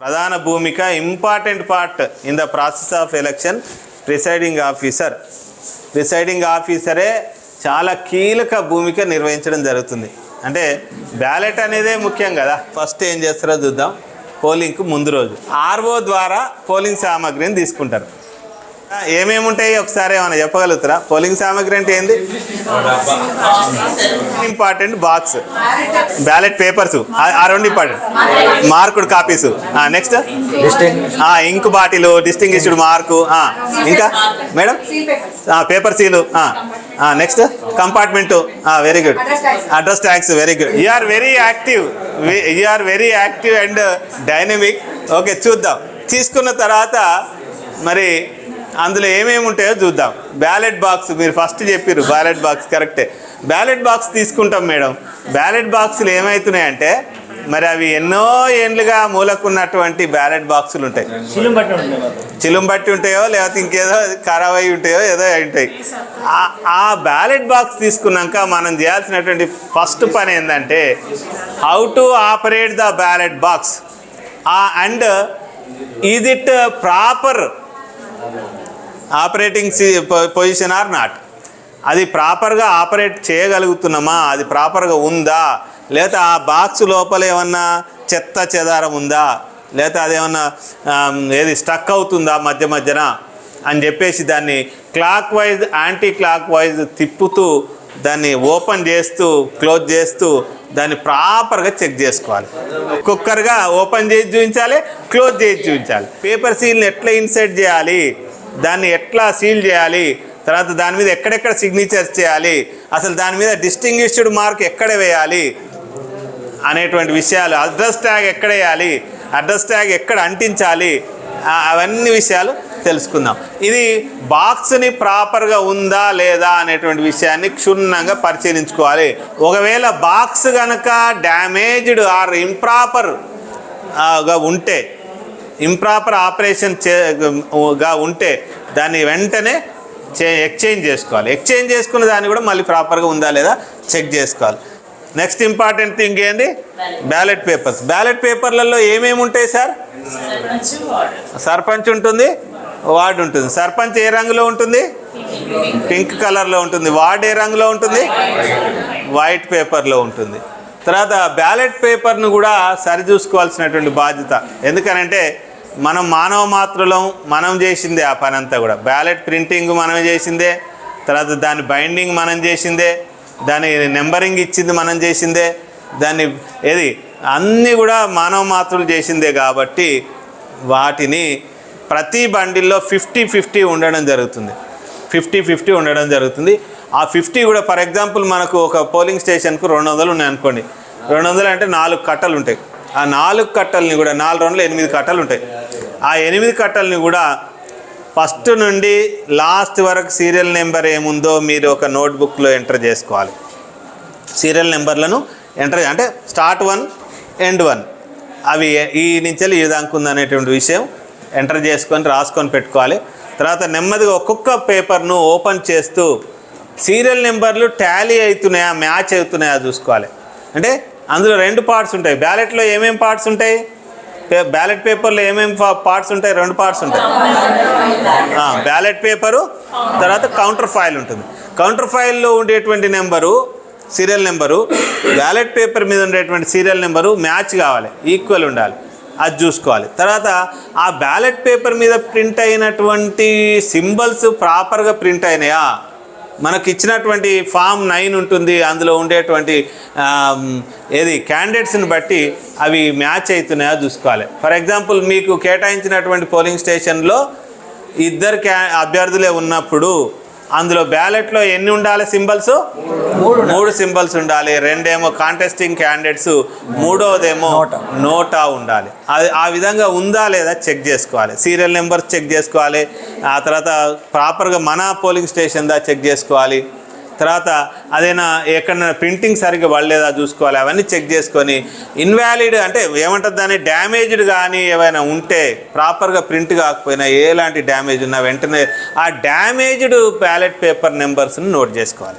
ప్రధాన భూమిక important part in the process of election presiding officer. Presiding ఆఫీసరే చాలా కీలక భూమిక నిర్వహించడం జరుగుతుంది. అంటే బ్యాలెట్ అనేదే ముఖ్యం కదా. ఫస్ట్ ఏం చేస్తారో చూద్దాం. పోలింగ్కు ముందు రోజు. ఆర్ఓ ద్వారా పోలింగ్ సామాగ్రిని తీసుకుంటారు. ఏమేమి ఉంటాయి? ఒకసారి ఏమైనా చెప్పగలుగుతారా? పోలింగ్ సామాగ్రి అంటే ఏంది? Important box. Ballot papers. ఆ రెండు important. Marked copies. Next? Ink bottle distinguished mark. ఇంకా? Madam? Paper seal. Next? Compartment. Very good address tags very good you are very active you are very active and dynamic okay చూద్దాం. తీసుకున్న తర్వాత మరి అందులో ఏమేమి ఉంటాయో చూద్దాం. బ్యాలెట్ బాక్స్ మీరు ఫస్ట్ చెప్పారు బ్యాలెట్ బాక్స్ కరెక్టే బ్యాలెట్ బాక్స్ తీసుకుంటాం మేడం. బ్యాలెట్ బాక్సులు ఏమవుతున్నాయంటే మరి అవి ఎన్నో ఏండ్లుగా మూలకున్నటువంటి బ్యాలెట్ బాక్సులు ఉంటాయి. చిలుంబట్టి చిలుం బట్టి ఉంటాయో లేకపోతే ఇంకేదో ఖరాబ్ అయి ఉంటాయో ఏదో అయి ఉంటాయి. ఆ- ఆ బ్యాలెట్ బాక్స్ తీసుకున్నాక మనం చేయాల్సినటువంటి ఫస్ట్ పని ఏంటంటే how to operate the ballot box and is it proper operating position or not? అది ప్రాపర్గా ఆపరేట్ చేయగలుగుతున్నామా? అది ప్రాపర్గా ఉందా? లేదా ఆ బాక్స్ లోపల ఏమన్నా చెత్త చెదారం ఉందా? లేదా అదేమన్నా ఏది స్టక్ అవుతుందా మధ్య మధ్యన? అని చెప్పేసి దాన్ని clockwise anticlockwise తిప్పుతూ దాన్ని ఓపెన్ చేస్తూ క్లోజ్ చేస్తూ దాన్ని ప్రాపర్గా చెక్ చేసుకోవాలి. కుక్కర్గా ఓపెన్ చేసి చూపించాలి క్లోజ్ చేసి చూపించాలి. పేపర్ సీల్ని ఎట్లా ఇన్సర్ట్ చేయాలి? దాన్ని ఎట్లా సీల్ చేయాలి? తర్వాత దాని మీద ఎక్కడెక్కడ సిగ్నేచర్స్ చేయాలి? అసలు దాని మీద డిస్టింగ్విష్డ్ మార్క్ ఎక్కడ వేయాలి? అనేటువంటి విషయాలు అడ్రస్ ట్యాగ్ ఎక్కడ వేయాలి? అడ్రస్ ట్యాగ్ ఎక్కడ అంటించాలి? అవన్నీ విషయాలు తెలుసుకుందాం. ఇది బాక్స్ని ప్రాపర్గా ఉందా లేదా అనేటువంటి విషయాన్ని క్షుణ్ణంగా పరిశీలించుకోవాలి. ఒకవేళ బాక్స్ కనుక డ్యామేజ్డ్ ఆర్ ఇంప్రాపర్గా ఉంటే ఇంప్రాపర్ ఆపరేషన్ చే గా ఉంటే దాన్ని వెంటనే చే ఎక్స్చేంజ్ చేసుకోవాలి. ఎక్స్చేంజ్ చేసుకున్న దాన్ని కూడా మళ్ళీ ప్రాపర్గా ఉందా లేదా చెక్ చేసుకోవాలి. నెక్స్ట్ ఇంపార్టెంట్ థింగ్ ఏంది? Ballot papers. బ్యాలెట్ పేపర్లలో ఏమేమి ఉంటాయి సార్? సర్పంచ్ ఉంటుంది వార్డ్ ఉంటుంది. సర్పంచ్ ఏ రంగులో ఉంటుంది? పింక్ కలర్లో ఉంటుంది. వార్డ్ ఏ రంగులో ఉంటుంది? వైట్ పేపర్లో ఉంటుంది. తర్వాత బ్యాలెట్ పేపర్ను కూడా సరిచూసుకోవాల్సినటువంటి బాధ్యత. ఎందుకనంటే మనం మానవ మాత్రులం మనం చేసిందే ఆ పని అంతా కూడా. బ్యాలెట్ ప్రింటింగ్ మనం చేసిందే తర్వాత దాని బైండింగ్ మనం చేసిందే దాని నెంబరింగ్ ఇచ్చింది మనం చేసిందే దాన్ని ఏది అన్నీ కూడా మానవ మాత్రులు చేసిందే కాబట్టి వాటిని ప్రతి బండిల్లో ఫిఫ్టీ ఫిఫ్టీ ఉండడం జరుగుతుంది. ఫిఫ్టీ ఫిఫ్టీ ఉండడం జరుగుతుంది. ఆ ఫిఫ్టీ కూడా ఫర్ ఎగ్జాంపుల్ మనకు ఒక పోలింగ్ స్టేషన్కు రెండు వందలు ఉన్నాయి అనుకోండి. రెండు వందలు అంటే నాలుగు కట్టలు ఉంటాయి. ఆ నాలుగు కట్టల్ని కూడా నాలుగు రౌండ్లు ఎనిమిది కట్టలు ఉంటాయి. ఆ ఎనిమిది కట్టల్ని కూడా ఫస్ట్ నుండి లాస్ట్ వరకు సీరియల్ నెంబర్ ఏముందో మీరు ఒక నోట్బుక్లో ఎంటర్ చేసుకోవాలి. సీరియల్ నెంబర్లను ఎంటర్ అంటే స్టార్ట్ వన్ ఎండ్ వన్. అవి ఈ నుంచి ఈ దాకా అనేటువంటి విషయం ఎంటర్ చేసుకొని రాసుకొని పెట్టుకోవాలి. తర్వాత నెమ్మదిగా ఒక్కొక్క పేపర్ను ఓపెన్ చేస్తూ సీరియల్ నెంబర్లు టాలీ అవుతున్నాయా మ్యాచ్ అవుతున్నాయా చూసుకోవాలి. అంటే అందులో రెండు పార్ట్స్ ఉంటాయి. బ్యాలెట్లో ఏమేం పార్ట్స్ ఉంటాయి? బ్యాలెట్ పేపర్లో ఏమేమి పార్ట్స్ ఉంటాయి? రెండు పార్ట్స్ ఉంటాయి. బ్యాలెట్ పేపరు తర్వాత కౌంటర్ ఫైల్ ఉంటుంది. కౌంటర్ ఫైల్లో ఉండేటువంటి number serial number ballot paper మీద ఉండేటువంటి సీరియల్ నెంబరు మ్యాచ్ కావాలి. ఈక్వల్ ఉండాలి. అది చూసుకోవాలి. తర్వాత ఆ బ్యాలెట్ పేపర్ మీద ప్రింట్ అయినటువంటి సింబల్స్ ప్రాపర్గా ప్రింట్ అయినాయా? మనకి ఇచ్చినటువంటి ఫామ్ నైన్ ఉంటుంది అందులో ఉండేటువంటి ఏది క్యాండిడేట్స్ని బట్టి అవి మ్యాచ్ అవుతున్నాయో చూసుకోవాలి. ఫర్ ఎగ్జాంపుల్ మీకు కేటాయించినటువంటి పోలింగ్ స్టేషన్లో ఇద్దరు క్యా అభ్యర్థులే ఉన్నప్పుడు అందులో బ్యాలెట్లో ఎన్ని ఉండాలి సింబల్స్? మూడు సింబల్స్ ఉండాలి. రెండేమో కాంటెస్టింగ్ క్యాండిడేట్స్ మూడోదేమో నోటా. నోటా ఉండాలి. అది ఆ విధంగా ఉందా లేదా చెక్ చేసుకోవాలి. సీరియల్ నెంబర్స్ చెక్ చేసుకోవాలి. ఆ తర్వాత ప్రాపర్గా మన పోలింగ్ స్టేషన్ దా చెక్ చేసుకోవాలి. తర్వాత అదేనా ఎక్కడైనా ప్రింటింగ్ సరిగ్గా పడలేదా చూసుకోవాలి అవన్నీ చెక్ చేసుకొని ఇన్వాలిడ్ అంటే ఏమంటుంది దాన్ని డ్యామేజ్డ్ కానీ ఏమైనా ఉంటే ప్రాపర్గా ప్రింట్ కాకపోయినా ఎలాంటి డ్యామేజ్ ఉన్నా వెంటనే ఆ డ్యామేజ్డ్ బ్యాలెట్ పేపర్ నెంబర్స్ని నోట్ చేసుకోవాలి.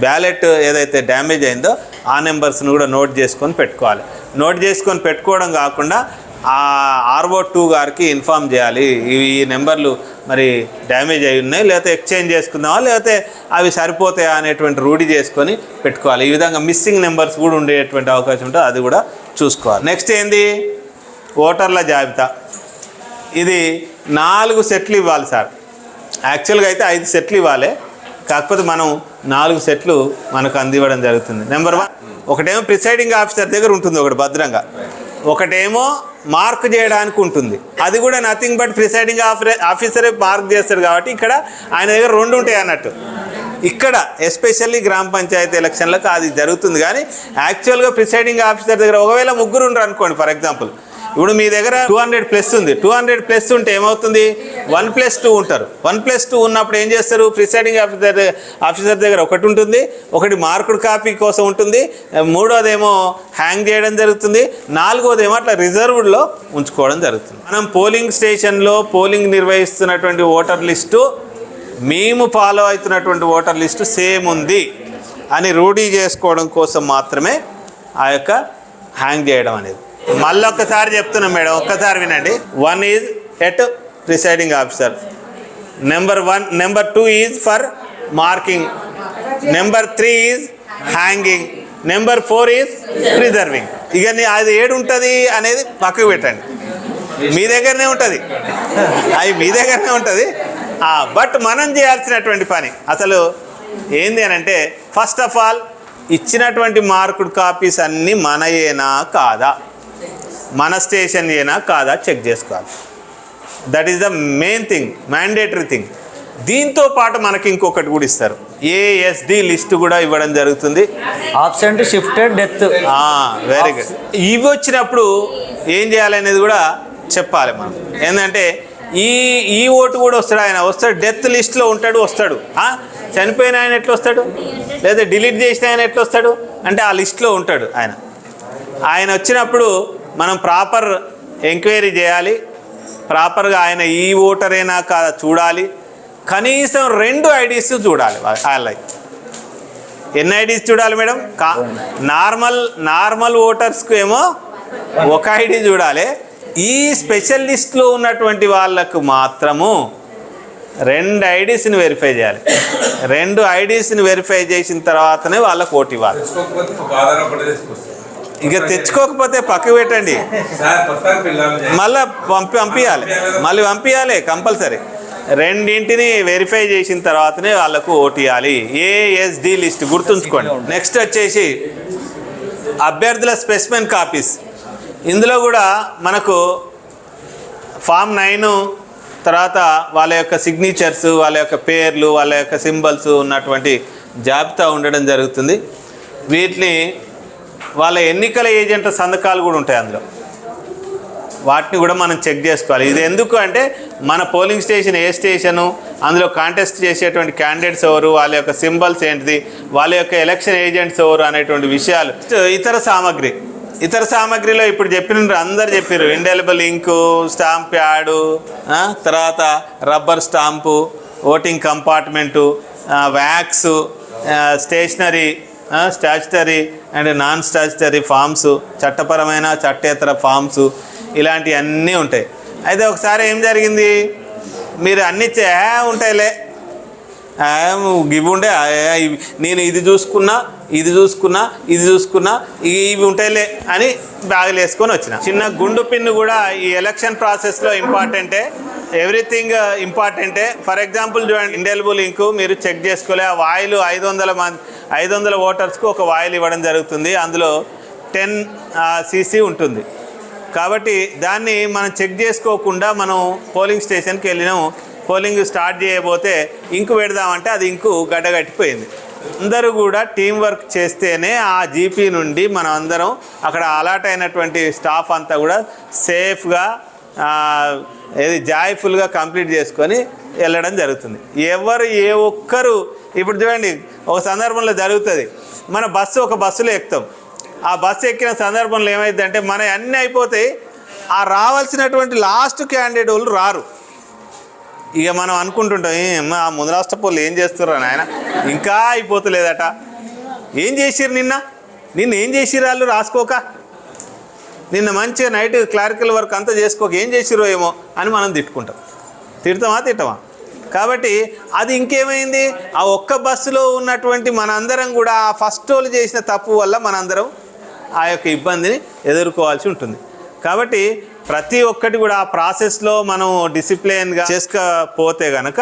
బ్యాలెట్ ఏదైతే డ్యామేజ్ అయిందో ఆ నెంబర్స్ని కూడా నోట్ చేసుకొని పెట్టుకోవాలి. నోట్ చేసుకొని పెట్టుకోవడం కాకుండా ఆ ఆర్ఓ టూ గారికి ఇన్ఫామ్ చేయాలి. ఈ నెంబర్లు మరి డ్యామేజ్ అయి ఉన్నాయి లేకపోతే ఎక్స్చేంజ్ చేసుకుందామా లేకపోతే అవి సరిపోతాయా అనేటువంటి రూఢి చేసుకొని పెట్టుకోవాలి. ఈ విధంగా మిస్సింగ్ నెంబర్స్ కూడా ఉండేటువంటి అవకాశం ఉంటుంది అది కూడా చూసుకోవాలి. నెక్స్ట్ ఏంది? ఓటర్ల జాబితా. ఇది నాలుగు సెట్లు ఇవ్వాలి సార్. యాక్చువల్గా అయితే ఐదు సెట్లు ఇవ్వాలి కాకపోతే మనం నాలుగు సెట్లు మనకు అందివ్వడం జరుగుతుంది. నెంబర్ వన్ ఒకటేమో ప్రిసైడింగ్ ఆఫీసర్ దగ్గర ఉంటుంది ఒకటి భద్రంగా. ఒకటేమో మార్క్ చేయడానికి ఉంటుంది. అది కూడా నథింగ్ బట్ ప్రిసైడింగ్ ఆఫీసరే మార్క్ చేస్తాడు కాబట్టి ఇక్కడ ఆయన దగ్గర రెండు ఉంటాయి అన్నట్టు. ఇక్కడ ఎస్పెషల్లీ గ్రామ పంచాయతీ ఎలక్షన్లకు అది జరుగుతుంది. కానీ యాక్చువల్గా ప్రిసైడింగ్ ఆఫీసర్ దగ్గర ఒకవేళ ముగ్గురు ఉండరు అనుకోండి ఫర్ ఎగ్జాంపుల్ ఇప్పుడు మీ దగ్గర టూ హండ్రెడ్ ప్లస్ ఉంది. టూ హండ్రెడ్ ప్లస్ ఉంటే ఏమవుతుంది? వన్ ప్లస్ టూ ఉంటారు. వన్ ప్లస్ టూ ఉన్నప్పుడు ఏం చేస్తారు? ప్రిసైడింగ్ ఆఫీసర్ ఆఫీసర్ దగ్గర ఒకటి ఉంటుంది. ఒకటి మార్కుడ్ కాపీ కోసం ఉంటుంది. మూడోదేమో హ్యాంగ్ చేయడం జరుగుతుంది. నాలుగోదేమో అట్లా రిజర్వ్డ్లో ఉంచుకోవడం జరుగుతుంది. మనం పోలింగ్ స్టేషన్లో పోలింగ్ నిర్వహిస్తున్నటువంటి ఓటర్ లిస్టు మేము ఫాలో అవుతున్నటువంటి ఓటర్ లిస్టు సేమ్ ఉంది అని రూఢీ చేసుకోవడం కోసం మాత్రమే ఆ యొక్క హ్యాంగ్ చేయడం అనేది. మళ్ళీ ఒక్కసారి చెప్తున్నాం మేడం ఒక్కసారి వినండి. One is at presiding officer number one number two is for marking number three is hanging number four is preserving ఇక అది ఏడు ఉంటుంది అనేది పక్కకు పెట్టండి. మీ దగ్గరనే ఉంటుంది. అవి మీ దగ్గరనే ఉంటుంది. బట్ మనం చేయాల్సినటువంటి పని అసలు ఏంది అని అంటే ఫస్ట్ ఆఫ్ ఆల్ ఇచ్చినటువంటి మార్కుడ్ కాపీస్ అన్నీ మనయేనా కాదా? మన స్టేషన్ ఏనా కాదా చెక్ చేసుకోవాలి. That is the main thing mandatory thing దీంతో పాటు మనకి ఇంకొకటి కూడా ఇస్తారు. ఏఎస్డి లిస్ట్ కూడా ఇవ్వడం జరుగుతుంది. Absent shifted death very good ఇవి వచ్చినప్పుడు ఏం చేయాలనేది కూడా చెప్పాలి మనం. ఏంటంటే ఈ ఈ ఓటు కూడా వస్తాడు ఆయన వస్తాడు డెత్ లిస్ట్లో ఉంటాడు వస్తాడు? చనిపోయిన ఆయన ఎట్లా వస్తాడు? లేదా డిలీట్ చేసిన ఆయన ఎట్లా వస్తాడు? అంటే ఆ లిస్ట్లో ఉంటాడు ఆయన. ఆయన వచ్చినప్పుడు మనం ప్రాపర్ ఎంక్వైరీ చేయాలి. ప్రాపర్గా ఆయన ఈ ఓటరేనా కాదా చూడాలి. కనీసం రెండు ఐడీస్ చూడాలి వాళ్ళకి ఎన్ని ఐడీస్ చూడాలి మేడం? కా నార్మల్ నార్మల్ ఓటర్స్కు ఏమో ఒక ఐడి చూడాలి. ఈ స్పెషలిస్ట్లో ఉన్నటువంటి వాళ్ళకు మాత్రము రెండు ఐడీస్ని వెరిఫై చేయాలి. రెండు ఐడీస్ని వెరిఫై చేసిన తర్వాతనే వాళ్ళకు ఓటు ఇవ్వాలి. ఇక తెచ్చుకోకపోతే పక్కకు పెట్టండి. సార్ కొత్తగా పిల్లలు మళ్ళీ పంపి పంపించాలి మళ్ళీ పంపించాలి కంపల్సరీ. రెండింటిని వెరిఫై చేసిన తర్వాతనే వాళ్ళకు ఓటు ఇవ్వాలి. ఏఎస్డి లిస్ట్ గుర్తుంచుకోండి. నెక్స్ట్ వచ్చేసి అభ్యర్థుల స్పెసిమెన్ కాపీస్. ఇందులో కూడా మనకు ఫామ్ నైన్ తర్వాత వాళ్ళ యొక్క సిగ్నేచర్స్ వాళ్ళ యొక్క పేర్లు వాళ్ళ యొక్క సింబల్స్ ఉన్నటువంటి జాబితా ఉండడం జరుగుతుంది. వీటిని వాళ్ళ ఎన్నికల ఏజెంట్ల సంతకాలు కూడా ఉంటాయి అందులో. వాటిని కూడా మనం చెక్ చేసుకోవాలి. ఇది ఎందుకు అంటే మన పోలింగ్ స్టేషన్ ఏ స్టేషను అందులో కాంటెస్ట్ చేసేటువంటి క్యాండిడేట్స్ ఎవరు వాళ్ళ యొక్క సింబల్స్ ఏంటిది వాళ్ళ యొక్క ఎలక్షన్ ఏజెంట్స్ ఎవరు అనేటువంటి విషయాలు. ఇతర సామాగ్రి. ఇతర సామాగ్రిలో ఇప్పుడు చెప్పిన అందరు చెప్పారు ఇండెలిబుల్ ఇంకు స్టాంప్ ప్యాడు తర్వాత rubber stamp voting compartment wax stationery statutory and non statutory forms చట్టపరమైన చట్టేతర ఫామ్స్ ఇలాంటివన్నీ ఉంటాయి. అయితే ఒకసారి ఏం జరిగింది? మీరు అన్ని చే ఉంటాయిలే. ఇవి ఉండే నేను ఇది చూసుకున్నా ఇది చూసుకున్నా ఇది చూసుకున్నా ఇవి ఉంటాయిలే అని బ్యాగులు వేసుకొని వచ్చిన. చిన్న గుండు పిన్ను కూడా ఈ ఎలక్షన్ ప్రాసెస్లో ఇంపార్టెంటే ఎవ్రీథింగ్ ఇంపార్టెంటే ఫర్ ఎగ్జాంపుల్ చూడండి ఇండెలిబుల్ ఇంకు మీరు చెక్ చేసుకోలే ఆ వాయిల్ ఐదు వందల మంది ఐదు వందల ఓటర్స్కు ఒక వాయిల్ ఇవ్వడం జరుగుతుంది. అందులో టెన్ సీసీ ఉంటుంది. కాబట్టి దాన్ని మనం చెక్ చేసుకోకుండా మనం పోలింగ్ స్టేషన్కి వెళ్ళినాం పోలింగ్ స్టార్ట్ చేయబోతే ఇంకు పెడదామంటే అది ఇంకు గడ్డగట్టిపోయింది అందరూ కూడా టీం వర్క్ చేస్తేనే ఆ జీపీ నుండి మనం అందరం అక్కడ అలాట్ అయినటువంటి స్టాఫ్ అంతా కూడా సేఫ్గా ఏది జాయ్ఫుల్గా కంప్లీట్ చేసుకొని వెళ్ళడం జరుగుతుంది. ఎవరు ఏ ఒక్కరు ఇప్పుడు చూడండి ఒక సందర్భంలో జరుగుతుంది. మన బస్సు ఒక బస్సులో ఎక్కుతాం. ఆ బస్సు ఎక్కిన సందర్భంలో ఏమైందంటే మన అన్నీ అయిపోతాయి. ఆ రావాల్సినటువంటి లాస్ట్ క్యాండిడేట్ వాళ్ళు రారు. ఇక మనం అనుకుంటుంటాం "ఏం, ఆ ముందు రాష్ట్ర పోలు ఏం చేస్తున్నారు ఆయన ఇంకా అయిపోతలేదట. ఏం చేసిర్రు నిన్న? నిన్న ఏం చేసిర్రు వాళ్ళు? రాసుకోక? నిన్న మంచిగా నైట్ క్లారికల్ వర్క్ అంతా చేసుకోక ఏం చేసిరో ఏమో అని మనం తిట్టుకుంటాం. తిడతామా తిట్టమా? కాబట్టి అది ఇంకేమైంది? ఆ ఒక్క బస్సులో ఉన్నటువంటి మనందరం కూడా ఆ ఫస్ట్ వాళ్ళు చేసిన తప్పు వల్ల మనందరం ఆ యొక్క ఇబ్బందిని ఎదుర్కోవాల్సి ఉంటుంది. కాబట్టి ప్రతి ఒక్కటి కూడా ఆ ప్రాసెస్లో మనం డిసిప్లిన్గా చేసుకోపోతే కనుక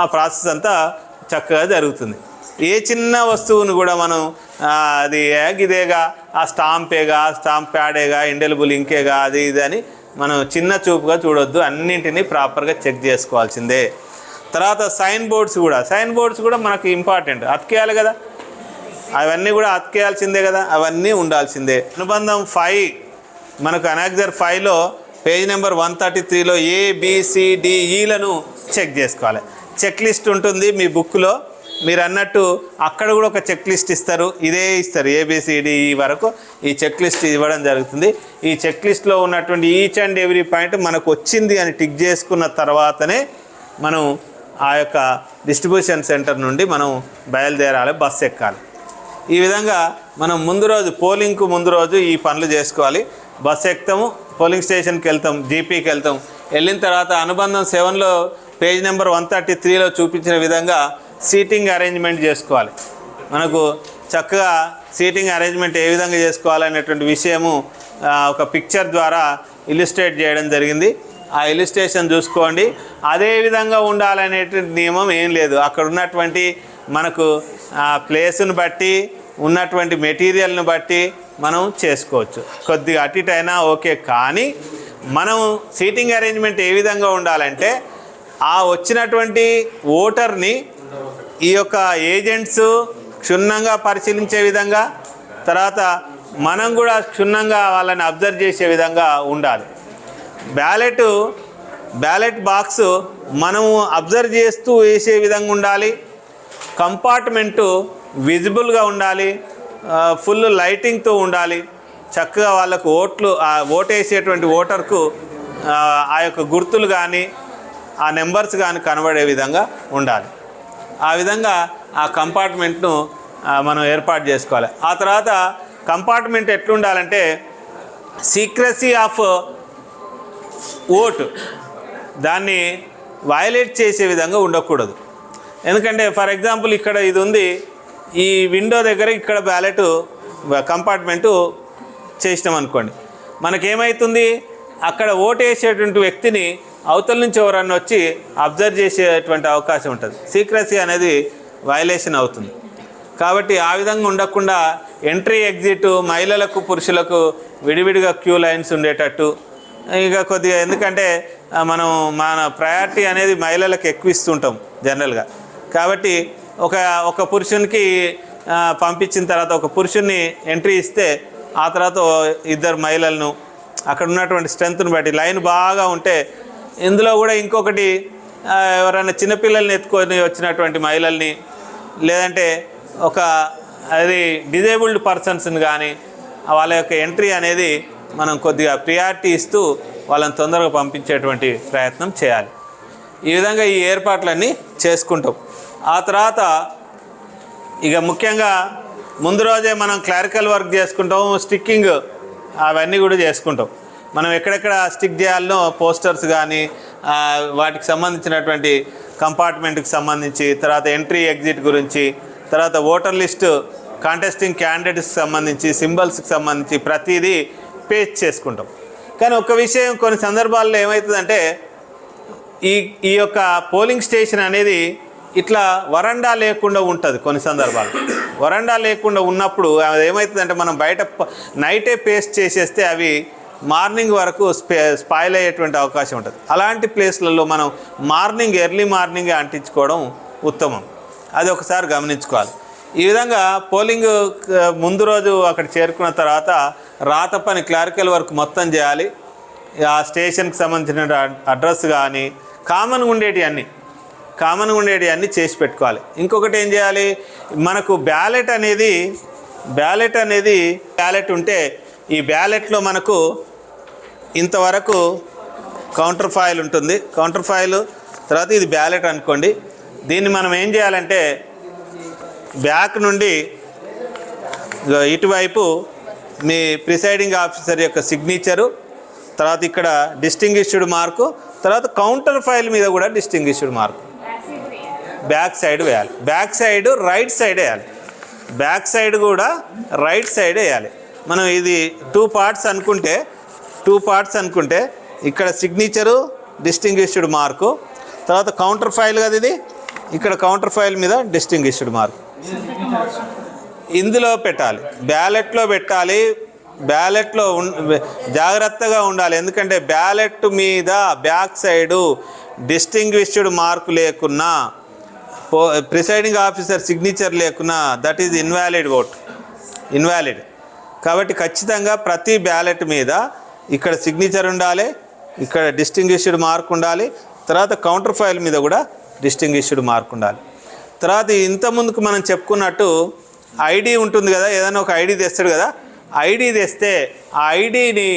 ఆ ప్రాసెస్ అంతా చక్కగా జరుగుతుంది. ఏ చిన్న వస్తువును కూడా మనం అది ఏ ఇదేగా ఆ స్టాంపేగా స్టాంప్ ప్యాడేగా ఇండెలిబుల్ ఇంకేగా అది ఇది అని మనం చిన్న చూపుగా చూడొద్దు. అన్నింటినీ ప్రాపర్గా చెక్ చేసుకోవాల్సిందే. తర్వాత సైన్ బోర్డ్స్ కూడా. సైన్ బోర్డ్స్ కూడా మనకు ఇంపార్టెంట్ అతికేయాలి కదా. అవన్నీ కూడా అతికేయాల్సిందే కదా. అవన్నీ ఉండాల్సిందే. అనుబంధం ఫైవ్. మనకు అనెక్జర్ ఫైవ్లో పేజ్ నెంబర్ వన్ థర్టీ త్రీలో ఏబిసిడిఈలను చెక్ చేసుకోవాలి. చెక్ లిస్ట్ ఉంటుంది మీ బుక్లో మీరు అన్నట్టు అక్కడ కూడా ఒక చెక్ లిస్ట్ ఇస్తారు. ఇదే ఇస్తారు. ఏబిసిడిఈ వరకు ఈ చెక్ లిస్ట్ ఇవ్వడం జరుగుతుంది. ఈ చెక్ లిస్ట్లో ఉన్నటువంటి ఈచ్ అండ్ ఎవ్రీ పాయింట్ మనకు వచ్చింది అని టిక్ చేసుకున్న తర్వాతనే మనం ఆ యొక్క డిస్ట్రిబ్యూషన్ సెంటర్ నుండి మనం బయలుదేరాలి బస్సు ఎక్కాలి. ఈ విధంగా మనం ముందు రోజు పోలింగ్కు ముందు రోజు ఈ పనులు చేసుకోవాలి. బస్సు ఎక్కుతాము పోలింగ్ స్టేషన్కి వెళ్తాం జీపీకి వెళ్తాం. వెళ్ళిన తర్వాత అనుబంధం సెవెన్లో పేజ్ నెంబర్ వన్ థర్టీ త్రీలో చూపించిన విధంగా సీటింగ్ అరేంజ్మెంట్ చేసుకోవాలి. మనకు చక్కగా సీటింగ్ అరేంజ్మెంట్ ఏ విధంగా చేసుకోవాలనేటువంటి విషయము ఒక పిక్చర్ ద్వారా ఇల్లుస్ట్రేట్ చేయడం జరిగింది. ఆ ఇలిస్టేషన్ చూసుకోండి. అదే విధంగా ఉండాలనేటువంటి నియమం ఏం లేదు. అక్కడ ఉన్నటువంటి మనకు ఆ ప్లేస్ను బట్టి ఉన్నటువంటి మెటీరియల్ని బట్టి మనం చేసుకోవచ్చు. కొద్దిగా అటు ఇటు అయినా ఓకే. కానీ మనం సీటింగ్ అరేంజ్మెంట్ ఏ విధంగా ఉండాలంటే ఆ వచ్చినటువంటి ఓటర్ని ఈ యొక్క ఏజెంట్స్ క్షుణ్ణంగా పరిశీలించే విధంగా తర్వాత మనం కూడా క్షుణ్ణంగా వాళ్ళని అబ్జర్వ్ చేసే విధంగా ఉండాలి. బ్యాలెట్ బ్యాలెట్ బాక్స్ మనము అబ్జర్వ్ చేస్తూ వేసే విధంగా ఉండాలి. కంపార్ట్మెంటు విజిబుల్గా ఉండాలి. ఫుల్ లైటింగ్తో ఉండాలి. చక్కగా వాళ్ళకు ఓట్లు ఆ ఓటేసేటువంటి ఓటర్కు ఆ, యొక్క గుర్తులు కానీ ఆ నెంబర్స్ కానీ కనబడే విధంగా ఉండాలి. ఆ విధంగా ఆ కంపార్ట్మెంట్ను మనం ఏర్పాటు చేసుకోవాలి. ఆ తర్వాత కంపార్ట్మెంట్ ఎట్లుండాలంటే సీక్రసీ ఆఫ్ ఓటు. దాన్ని వయలేట్ చేసే విధంగా ఉండకూడదు. ఎందుకంటే ఫర్ ఎగ్జాంపుల్ ఇక్కడ ఇది ఉంది ఈ విండో దగ్గర ఇక్కడ బ్యాలెట్ కంపార్ట్మెంటు చేసినాం అనుకోండి. మనకేమవుతుంది అక్కడ ఓటు వేసేటువంటి వ్యక్తిని అవతల నుంచి ఎవరన్నా వచ్చి అబ్జర్వ్ చేసేటువంటి అవకాశం ఉంటుంది. సీక్రసీ అనేది వయలేషన్ అవుతుంది. కాబట్టి ఆ విధంగా ఉండకుండా ఎంట్రీ ఎగ్జిట్ మహిళలకు పురుషులకు విడివిడిగా క్యూ లైన్స్ ఉండేటట్టు ఇక కొద్దిగా ఎందుకంటే మనం మన ప్రయారిటీ అనేది మహిళలకు ఎక్కువ ఇస్తుంటాం జనరల్గా కాబట్టి ఒక ఒక పురుషునికి పంపించిన తర్వాత ఒక పురుషుణ్ణి ఎంట్రీ ఇస్తే ఆ తర్వాత ఇద్దరు మహిళలను అక్కడ ఉన్నటువంటి స్ట్రెంత్ని బట్టి లైన్ బాగా ఉంటే ఇందులో కూడా ఇంకొకటి ఎవరైనా చిన్నపిల్లల్ని ఎత్తుకొని వచ్చినటువంటి మహిళల్ని లేదంటే ఒక అది డిజేబుల్డ్ పర్సన్స్ని కానీ వాళ్ళ యొక్క ఎంట్రీ అనేది మనం కొద్దిగా ప్రియారిటీ ఇస్తూ వాళ్ళని తొందరగా పంపించేటువంటి ప్రయత్నం చేయాలి. ఈ విధంగా ఈ ఏర్పాట్లన్నీ చేసుకుంటాం. ఆ తర్వాత ఇక ముఖ్యంగా ముందు రోజే మనం క్లారికల్ వర్క్ చేసుకుంటాం స్టిక్కింగ్ అవన్నీ కూడా చేసుకుంటాం. మనం ఎక్కడెక్కడ స్టిక్ చేయాలనో పోస్టర్స్ కానీ వాటికి సంబంధించినటువంటి కంపార్ట్మెంట్కి సంబంధించి తర్వాత ఎంట్రీ ఎగ్జిట్ గురించి తర్వాత ఓటర్ లిస్టు కాంటెస్టింగ్ క్యాండిడేట్స్కి సంబంధించి సింబల్స్కి సంబంధించి ప్రతిదీ పేస్ట్ చేసుకుంటాం. కానీ ఒక విషయం కొన్ని సందర్భాల్లో ఏమవుతుందంటే ఈ ఈ యొక్క పోలింగ్ స్టేషన్ అనేది ఇట్లా వరండా లేకుండా ఉంటుంది కొన్ని సందర్భాలు వరండా లేకుండా ఉన్నప్పుడు అది ఏమవుతుందంటే మనం బయట నైటే పేస్ట్ చేసేస్తే అవి మార్నింగ్ వరకు స్పే స్పాయిల్ అయ్యేటువంటి అవకాశం ఉంటుంది. అలాంటి ప్లేస్లలో మనం మార్నింగ్ ఎర్లీ మార్నింగ్ అంటించుకోవడం ఉత్తమం. అది ఒకసారి గమనించుకోవాలి. ఈ విధంగా పోలింగ్ ముందు రోజు అక్కడ చేరుకున్న తర్వాత రాత పని క్లారికల్ వర్క్ మొత్తం చేయాలి. ఆ స్టేషన్కి సంబంధించిన అడ్రస్ కానీ కామన్గా ఉండేటి అన్నీ కామన్గా ఉండేటి అన్నీ చేసి పెట్టుకోవాలి. ఇంకొకటి ఏం చేయాలి? మనకు బ్యాలెట్ అనేది బ్యాలెట్ అనేది బ్యాలెట్ ఉంటే ఈ బ్యాలెట్లో మనకు ఇంతవరకు కౌంటర్ ఫైల్ ఉంటుంది. కౌంటర్ ఫైల్ తర్వాత ఇది బ్యాలెట్ అనుకోండి. దీన్ని మనం ఏం చేయాలంటే బ్యాక్ నుండి ఇటువైపు మీ ప్రిసైడింగ్ ఆఫీసర్ యొక్క సిగ్నేచరు తర్వాత ఇక్కడ డిస్టింగ్విష్డ్ మార్కు తర్వాత కౌంటర్ ఫైల్ మీద కూడా డిస్టింగ్విష్డ్ మార్కు బ్యాక్ సైడ్ వేయాలి. బ్యాక్ సైడ్ రైట్ సైడ్ వేయాలి. బ్యాక్ సైడ్ కూడా రైట్ సైడ్ వేయాలి. మనం ఇది టూ పార్ట్స్ అనుకుంటే టూ పార్ట్స్ అనుకుంటే ఇక్కడ సిగ్నేచరు డిస్టింగ్విష్డ్ మార్కు తర్వాత కౌంటర్ ఫైల్ కదా ఇది. ఇక్కడ కౌంటర్ ఫైల్ మీద డిస్టింగ్విష్డ్ మార్క్ ఇందులో పెట్టాలి. బ్యాలెట్లో పెట్టాలి. బ్యాలెట్లో ఉన్ జాగ్రత్తగా ఉండాలి. ఎందుకంటే బ్యాలెట్ మీద బ్యాక్ సైడు డిస్టింగ్విష్డ్ మార్క్ లేకున్నా ప్రిసైడింగ్ ఆఫీసర్ సిగ్నేచర్ లేకున్నా that is invalid vote. Invalid. కాబట్టి ఖచ్చితంగా ప్రతి బ్యాలెట్ మీద ఇక్కడ సిగ్నేచర్ ఉండాలి ఇక్కడ డిస్టింగ్విష్డ్ మార్క్ ఉండాలి తర్వాత కౌంటర్ ఫైల్ మీద కూడా డిస్టింగ్విష్డ్ మార్క్ ఉండాలి. తర్వాత ఇంత ముందుకు మనం చెప్పుకున్నట్టు ఐడి ఉంటుంది కదా ఏదైనా ఒక ఐడి తెస్తాడు కదా ఐడి తెస్తే ఆ ఐడిని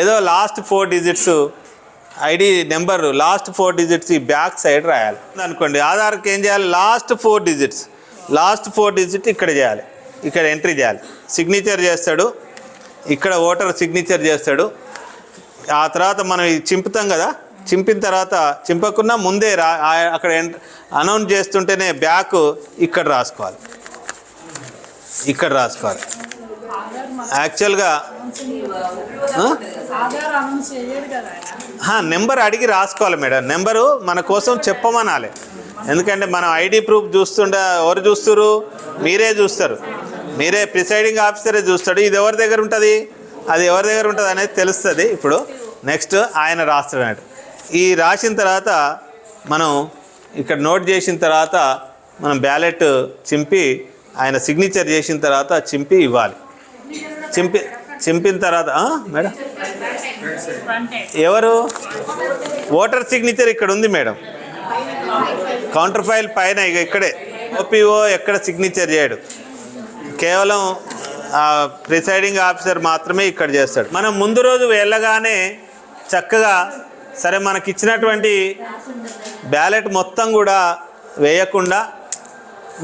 ఏదో last four digits ID number last four digits ఈ బ్యాక్ సైడ్ రాయాలి. అనుకోండి ఆధార్కి ఏం చేయాలి? Last four digits last four digit ఇక్కడ చేయాలి ఇక్కడ ఎంట్రీ చేయాలి. సిగ్నేచర్ చేస్తాడు ఇక్కడ ఓటర్ సిగ్నేచర్ చేస్తాడు. ఆ తర్వాత మనం చింపుతాం కదా చింపిన తర్వాత చింపకుండా ముందే రా అక్కడ అనౌన్స్ చేస్తుంటేనే బ్యాక్ ఇక్కడ రాసుకోవాలి. ఇక్కడ రాసుకోవాలి. యాక్చువల్గా నెంబర్ అడిగి రాసుకోవాలి మేడం. నెంబరు మన కోసం చెప్పమనాలి. ఎందుకంటే మనం ఐడి ప్రూఫ్ చూస్తుండే ఎవరు చూస్తారు మీరే చూస్తారు. మీరే ప్రిసైడింగ్ ఆఫీసరే చూస్తాడు. ఇది ఎవరి దగ్గర ఉంటుంది? అది ఎవరి దగ్గర ఉంటుంది అనేది తెలుస్తుంది. ఇప్పుడు నెక్స్ట్ ఆయన రాస్తాడు అన్నట్టు. ఈ రాసిన తర్వాత మనం ఇక్కడ నోట్ చేసిన తర్వాత మనం బ్యాలెట్ చింపి ఆయన సిగ్నేచర్ చేసిన తర్వాత చింపి ఇవ్వాలి. చింపి చింపిన తర్వాత మేడం? ఎవరు? ఓటర్ సిగ్నేచర్ ఇక్కడ ఉంది మేడం. కౌంటర్ ఫైల్ పైన ఇక ఇక్కడే. ఓపీఓ ఎక్కడ సిగ్నేచర్ చేయడు. కేవలం ప్రిసైడింగ్ ఆఫీసర్ మాత్రమే ఇక్కడ చేస్తాడు. మనం ముందు రోజు వెళ్ళగానే చక్కగా సరే మనకి ఇచ్చినటువంటి బ్యాలెట్ మొత్తం కూడా వేయకుండా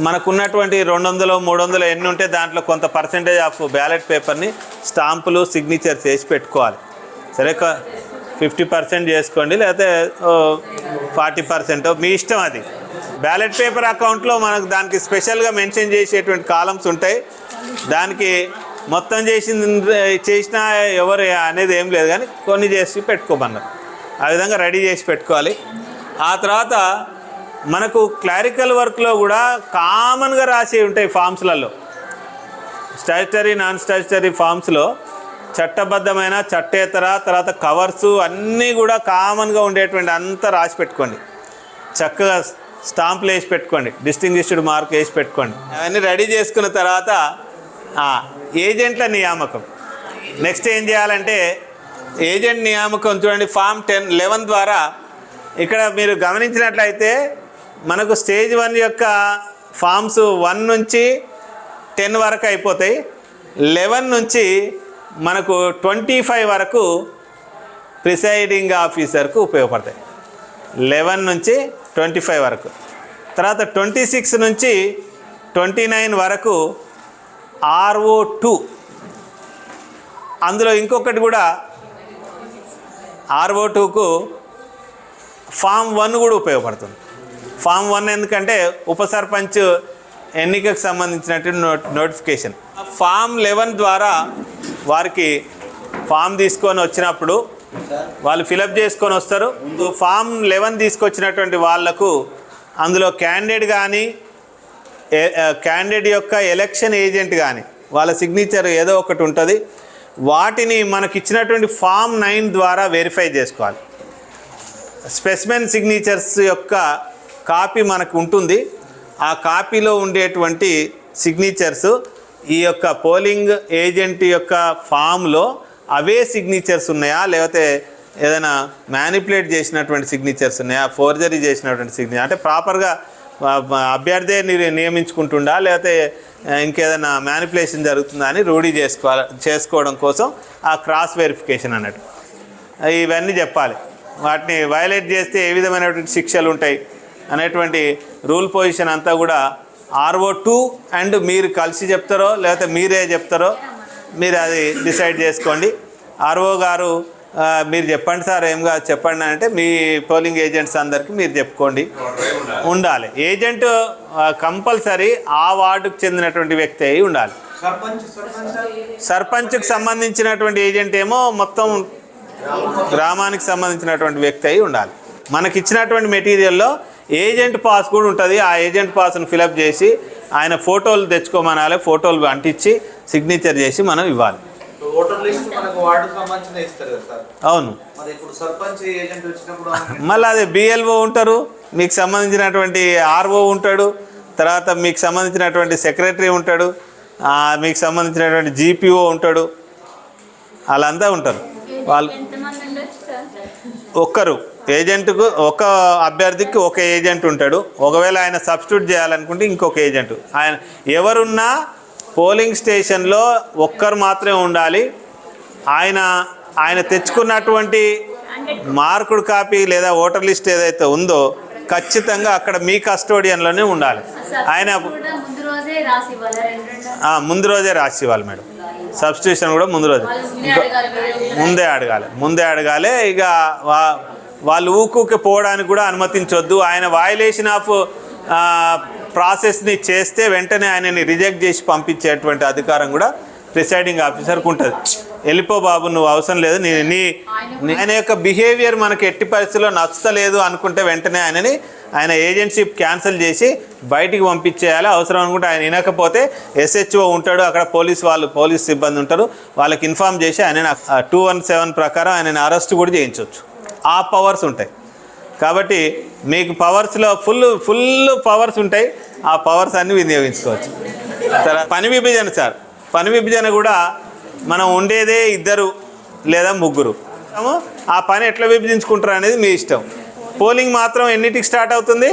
మనకున్నటువంటి రెండు వందలు మూడు వందలు ఎన్ని ఉంటే దాంట్లో కొంత పర్సెంటేజ్ ఆఫ్ బ్యాలెట్ పేపర్ని స్టాంపులు సిగ్నేచర్స్ వేసి పెట్టుకోవాలి. సరే ఫిఫ్టీ పర్సెంట్ చేసుకోండి లేకపోతే ఫార్టీ పర్సెంట్. మీ ఇష్టం అది. బ్యాలెట్ పేపర్ అకౌంట్లో మనకు దానికి స్పెషల్గా మెన్షన్ చేసేటువంటి కాలమ్స్ ఉంటాయి. దానికి మొత్తం చేసింది చేసినా ఎవరు అనేది ఏం లేదు కానీ కొన్ని చేసి పెట్టుకోమన్నారు. ఆ విధంగా రెడీ చేసి పెట్టుకోవాలి. ఆ తర్వాత మనకు క్లారికల్ వర్క్లో కూడా కామన్గా రాసి ఉంటాయి ఫామ్స్లలో స్టాచ్యుటరీ నాన్ స్టాచ్యుటరీ ఫామ్స్లో చట్టబద్ధమైన చట్టేతర తర్వాత కవర్స్ అన్నీ కూడా కామన్గా ఉండేటువంటి అంతా రాసి పెట్టుకోండి. చక్కగా స్టాంపులు వేసి పెట్టుకోండి. డిస్టింగ్విష్డ్ మార్క్ వేసి పెట్టుకోండి. అవన్నీ రెడీ చేసుకున్న తర్వాత ఏజెంట్ల నియామకం. నెక్స్ట్ ఏం చేయాలంటే ఏజెంట్ నియామకం చూడండి ఫామ్ టెన్ లెవెన్ ద్వారా ఇక్కడ మీరు గమనించినట్లయితే మనకు స్టేజ్ వన్ యొక్క ఫామ్స్ వన్ నుంచి టెన్ వరకు అయిపోతాయి. లెవెన్ నుంచి మనకు ట్వంటీ ఫైవ్ వరకు ప్రిసైడింగ్ ఆఫీసర్కు ఉపయోగపడతాయి. లెవెన్ నుంచి ట్వంటీ ఫైవ్ వరకు. తర్వాత ట్వంటీ సిక్స్ నుంచి ట్వంటీ నైన్ వరకు ఆర్ఓ టూ. అందులో ఇంకొకటి కూడా ఆర్ఓ టూకు ఫామ్ వన్ కూడా ఉపయోగపడుతుంది. ఫామ్ వన్ ఎందుకంటే ఉప సర్పంచ్ ఎన్నికకు సంబంధించినటువంటి నో నోటిఫికేషన్. ఫామ్ లెవెన్ ద్వారా వారికి ఫామ్ తీసుకొని వచ్చినప్పుడు వాళ్ళు ఫిలప్ చేసుకొని వస్తారు. ఫామ్ లెవెన్ తీసుకొచ్చినటువంటి వాళ్ళకు అందులో క్యాండిడేట్ కానీ క్యాండిడేట్ యొక్క ఎలక్షన్ ఏజెంట్ కానీ వాళ్ళ సిగ్నేచర్ ఏదో ఒకటి ఉంటుంది. వాటిని మనకి ఇచ్చినటువంటి ఫామ్ నైన్ ద్వారా వెరిఫై చేసుకోవాలి. స్పెసిమెన్ సిగ్నేచర్స్ యొక్క కాపీ మనకు ఉంటుంది. ఆ కాపీలో ఉండేటువంటి సిగ్నేచర్స్ ఈ యొక్క పోలింగ్ ఏజెంట్ యొక్క ఫామ్లో అవే సిగ్నేచర్స్ ఉన్నాయా? లేకపోతే ఏదైనా మ్యానిపులేట్ చేసినటువంటి సిగ్నేచర్స్ ఉన్నాయా? ఫోర్జరీ చేసినటువంటి సిగ్నేచర్ అంటే ప్రాపర్గా అభ్యర్థే నియమించుకుంటుండా? లేకపోతే ఇంకేదైనా మ్యానిపులేషన్ జరుగుతుందా అని రూఢీ చేసుకోవాలి చేసుకోవడం కోసం ఆ క్రాస్ వెరిఫికేషన్ అన్నట్టు. ఇవన్నీ చెప్పాలి. వాటిని వైలేట్ చేస్తే ఏ విధమైనటువంటి శిక్షలు ఉంటాయి? అనేటువంటి రూల్ పొజిషన్ అంతా కూడా ఆర్ఓ టూ అండ్ మీరు కలిసి చెప్తారో లేకపోతే మీరే చెప్తారో మీరు అది డిసైడ్ చేసుకోండి. ఆర్ఓ గారు మీరు చెప్పండి సార్ ఏం కాదు చెప్పండి అంటే మీ పోలింగ్ ఏజెంట్స్ అందరికీ మీరు చెప్పుకోండి. ఉండాలి. ఏజెంట్ కంపల్సరీ ఆ వార్డుకు చెందినటువంటి వ్యక్తి అయి ఉండాలి. సర్పంచ్కి సంబంధించినటువంటి ఏజెంట్ ఏమో మొత్తం గ్రామానికి సంబంధించినటువంటి వ్యక్తి అయి ఉండాలి. మనకి ఇచ్చినటువంటి మెటీరియల్లో ఏజెంట్ పాస్ కూడా ఉంటుంది. ఆ ఏజెంట్ పాస్ను ఫిలప్ చేసి ఆయన ఫోటోలు తెచ్చుకోమనాలి ఫోటోలు అంటించి సిగ్నేచర్ చేసి మనం ఇవ్వాలి. ఓటర్ లిస్ట్ మనకు వార్డుకు సంబంధించిన ఇస్తారు కదా సార్? అవును. మరి ఇప్పుడు సర్పంచ్ ఏజెంట్ వచ్చినప్పుడు ఆయన మళ్ళీ అదే బిఎల్ఓ ఉంటారు మీకు సంబంధించినటువంటి ఆర్ఓ ఉంటాడు తర్వాత మీకు సంబంధించినటువంటి సెక్రటరీ ఉంటాడు మీకు సంబంధించినటువంటి జీపీఓ ఉంటాడు వాళ్ళంతా ఉంటారు. వాళ్ళు ఒక్కరు. ఏజెంట్కు ఒక అభ్యర్థికి ఒక ఏజెంట్ ఉంటాడు. ఒకవేళ ఆయన సబ్స్టిట్యూట్ చేయాలనుకుంటే ఇంకొక ఏజెంట్. ఆయన ఎవరున్నా పోలింగ్ స్టేషన్లో ఒక్కరు మాత్రమే ఉండాలి. ఆయన ఆయన తెచ్చుకున్నటువంటి మార్కుడు కాపీ లేదా ఓటర్ లిస్ట్ ఏదైతే ఉందో ఖచ్చితంగా అక్కడ మీ కస్టోడియన్లోనే ఉండాలి. ఆయన ముందు రోజే రాసి ఇవ్వాలి. మేడం. సబ్స్టిట్యూషన్ కూడా ముందు రోజే. ముందే అడగాలి. ముందే అడగాలి. ఇక వా- వాళ్ళు ఊకుకి పోవడానికి కూడా అనుమతించొద్దు. ఆయన వయలేషన్ ఆఫ్ ప్రాసెస్ని చేస్తే వెంటనే ఆయనని రిజెక్ట్ చేసి పంపించేటువంటి అధికారం కూడా ప్రిసైడింగ్ ఆఫీసర్కి ఉంటుంది. వెళ్ళిపో బాబు నువ్వు అవసరం లేదు. నీ నీ ఆయన యొక్క బిహేవియర్ మనకు ఎట్టి పరిస్థితిలో నచ్చలేదు అనుకుంటే వెంటనే ఆయనని ఆయన ఏజెన్సీ క్యాన్సిల్ చేసి బయటికి పంపించేయాలి. అవసరం అనుకుంటే ఆయన వినకపోతే ఎస్హెచ్ఓ ఉంటాడు. అక్కడ పోలీస్ వాళ్ళు పోలీస్ సిబ్బంది ఉంటారు. వాళ్ళకి ఇన్ఫామ్ చేసి ఆయన టూ వన్ సెవెన్ ప్రకారం ఆయనని అరెస్ట్ కూడా చేయించవచ్చు. ఆ పవర్స్ ఉంటాయి. కాబట్టి మీకు పవర్స్లో ఫుల్ ఫుల్ పవర్స్ ఉంటాయి. ఆ పవర్స్ అన్ని వినియోగించుకోవచ్చు. తర్వాత పని విభజన సార్. పని విభజన కూడా మనం ఉండేదే ఇద్దరు లేదా ముగ్గురు. ఆ పని ఎట్లా విభజించుకుంటారు అనేది మీ ఇష్టం. పోలింగ్ మాత్రం ఎన్నిటికి స్టార్ట్ అవుతుంది?